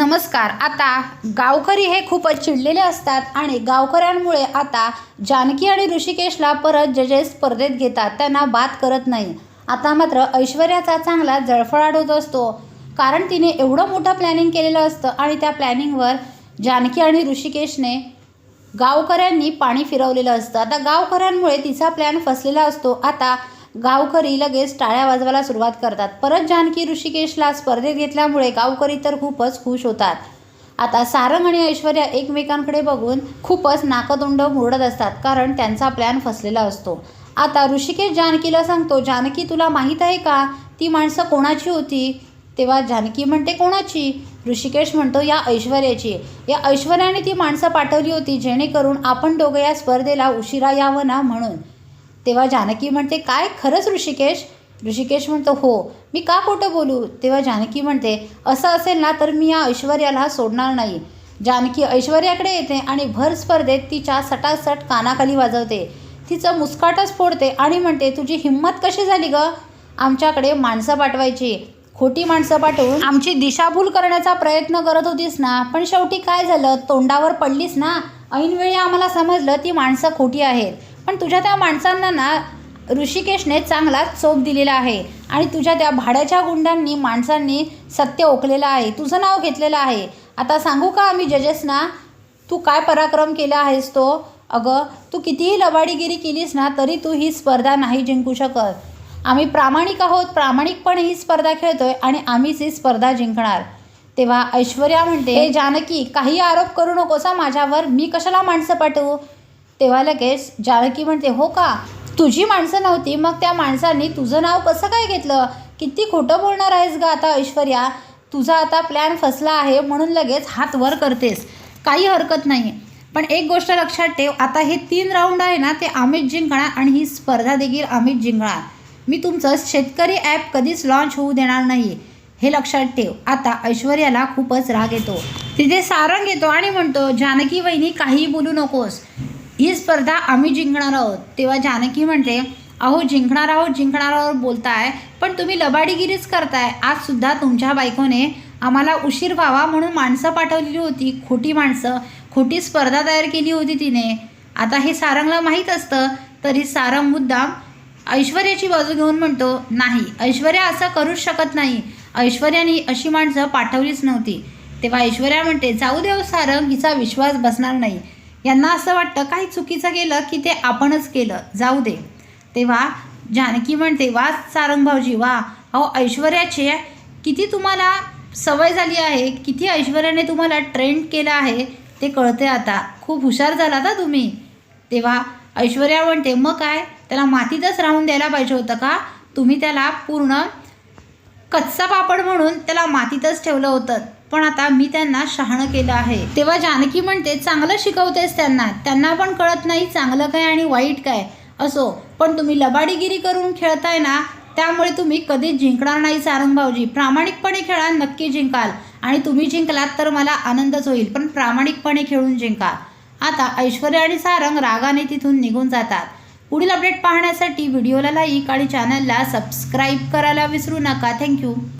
नमस्कार. आता गावकरी हे खूपच चिडलेले असतात आणि गावकऱ्यांमुळे आता जानकी आणि ऋषिकेशला परत जजेस स्पर्धेत घेतात त्यांना बाद करत नाही. आता मात्र ऐश्वर्याचा चांगला जळफळाट होत असतो. कारण तिने एवढं मोठं प्लॅनिंग केलेलं असतं आणि त्या प्लॅनिंगवर जानकी आणि ऋषिकेशने गावकऱ्यांनी पाणी फिरवलेलं असतं. आता गावकऱ्यांमुळे तिचा प्लॅन फसलेला असतो. आता गावकरी लगेच टाळ्या वाजवायला सुरुवात करतात. परत जानकी ऋषिकेशला स्पर्धेत घेतल्यामुळे गावकरी तर खूपच खुश होतात. आता सारंग आणि ऐश्वर्या एकमेकांकडे बघून खूपच नाकतोंड मुरडत असतात कारण त्यांचा प्लॅन फसलेला असतो. आता ऋषिकेश जानकीला सांगतो जानकी तुला माहीत आहे का? ती माणसं कोणाची होती? तेव्हा जानकी म्हणते कोणाची? ऋषिकेश म्हणतो या ऐश्वर्याची. या ऐश्वर्याने ती माणसं पाठवली होती जेणेकरून आपण दोघं या स्पर्धेला उशिरा यावं ना म्हणून. तेव्हा जानकी म्हणते काय? खरंच ऋषिकेश? ऋषिकेश म्हणतो हो. मी का खोटं बोलू? तेव्हा जानकी म्हणते असं असेल ना तर मी या ऐश्वर्याला सोडणार नाही. जानकी ऐश्वर्याकडे येते आणि भर स्पर्धेत तिच्या सटासट कानाखाली वाजवते. तिचं मुस्काटच फोडते आणि म्हणते तुझी हिंमत कशी झाली ग? आमच्याकडे माणसं पाठवायची. खोटी माणसं पाठवून आमची दिशाभूल करण्याचा प्रयत्न करत होतीस ना पण शेवटी काय झालं? तोंडावर पडलीस ना? ऐनवेळी आम्हाला समजलं ती माणसं खोटी आहेत. पण तुझ्या त्या माणसांना ना ऋषिकेशने चांगला चोप दिलेला आहे. आणि तुझ्या त्या भाड्याच्या गुंडांनी माणसांनी सत्य ओकलेलं आहे. तुझं नाव घेतलेलं आहे. आता सांगू का आम्ही जजेसना? तू काय पराक्रम केला आहेस तो? अगं तू कितीही लबाडीगिरी केलीस ना तरी तू ही स्पर्धा नाही जिंकू शकत. आम्ही प्रामाणिक आहोत प्रामाणिकपणे ही स्पर्धा खेळतोय आणि आम्हीच ही स्पर्धा जिंकणार. तेव्हा ऐश्वर्या म्हणते "हे जानकी काही आरोप करू नकोसा माझ्यावर? मी कशाला माणसं पाठवू? तेव्हा लगेच जानकी म्हणते हो का? तुझी माणसं नव्हती. मग त्या माणसांनी तुझं नाव कसं काय घेतलं? किती खोटं बोलणार आहेस ग आता ऐश्वर्या? तुझा आता प्लॅन फसला आहे म्हणून लगेच हात वर करतेस. काही हरकत नाही पण एक गोष्ट लक्षात ठेव आता हे तीन राऊंड आहे ना ते अमित जिंकणार आणि ही स्पर्धा देखील अमित जिंकणार. मी तुमचं शेतकरी ॲप कधीच लॉन्च होऊ देणार नाही हे लक्षात ठेव. आता ऐश्वर्याला खूपच राग येतो. तिथे सारंग येतो आणि म्हणतो जानकी वहिनी काहीही बोलू नकोस. ही स्पर्धा आम्ही जिंकणार आहोत. तेव्हा जानकी म्हणते अहो जिंकणार आहोत जिंकणार आहोत बोलताय पण तुम्ही लबाडीगिरीच करताय. आजसुद्धा तुमच्या बायकोने आम्हाला उशीर व्हावा म्हणून माणसं पाठवलेली होती खोटी माणसं. खोटी स्पर्धा तयार केली होती तिने. आता हे सारंगला माहीत असतं तरी सारंग मुद्दाम ऐश्वर्याची बाजू घेऊन म्हणतो नाही ऐश्वर्या असं करूच शकत नाही. ऐश्वर्याने अशी माणसं पाठवलीच नव्हती. तेव्हा ऐश्वर्या म्हणते जाऊ देव हो सारंग हिचा विश्वास बसणार नाही. यांना असं वाटतं काही चुकीचं गेलं की ते आपणच केलं जाऊ दे. तेव्हा जानकी म्हणते वा सारंग भाऊजी वा. अहो ऐश्वर्याचे किती तुम्हाला सवय झाली आहे किती ऐश्वर्याने तुम्हाला ट्रेंड केलं आहे ते कळते आता. खूप हुशार झाला ना तुम्ही. तेव्हा ऐश्वर्या म्हणते मग काय? त्याला मातीतच राहून द्यायला पाहिजे होतं का? तुम्ही त्याला पूर्ण कच्चा पापड म्हणून त्याला मातीतच ठेवलं होतं. पण आता मी त्यांना शहाणं केलं आहे. तेव्हा जानकी म्हणते चांगलं शिकवतेस त्यांना. त्यांना पण कळत नाही चांगलं काय आणि वाईट काय. असो पण तुम्ही लबाडीगिरी करून खेळताय ना त्यामुळे तुम्ही कधीच जिंकणार नाही सारंग भाऊजी. प्रामाणिकपणे खेळा नक्की जिंकाल. आणि तुम्ही जिंकलात तर मला आनंदच होईल पण प्रामाणिकपणे खेळून जिंका. आता ऐश्वर्या आणि सारंग रागाने तिथून निघून जातात. पुढील अपडेट पाहण्यासाठी व्हिडिओला लाईक आणि चॅनलला सबस्क्राईब करायला विसरू नका. थँक्यू.